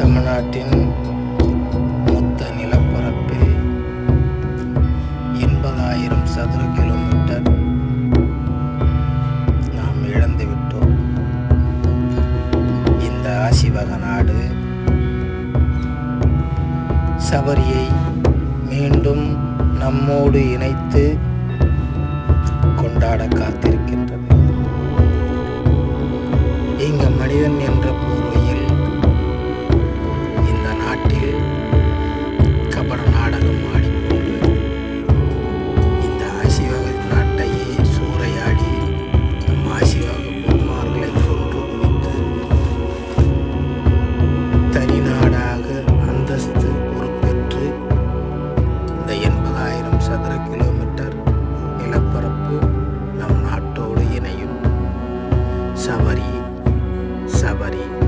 தமிழ்நாட்டின் மொத்த நிலப்பரப்பில் எண்பதாயிரம் சதுர கிலோமீட்டர் நாம் இழந்துவிட்டோம் இந்த ஆசிவக நாடு சபரியை மீண்டும் நம்மோடு இணைத்து கொண்டாட காத்திருக்கின்றது. இங்கு மனிதன் என்ற போர்வையில் সাবারি সাবারি।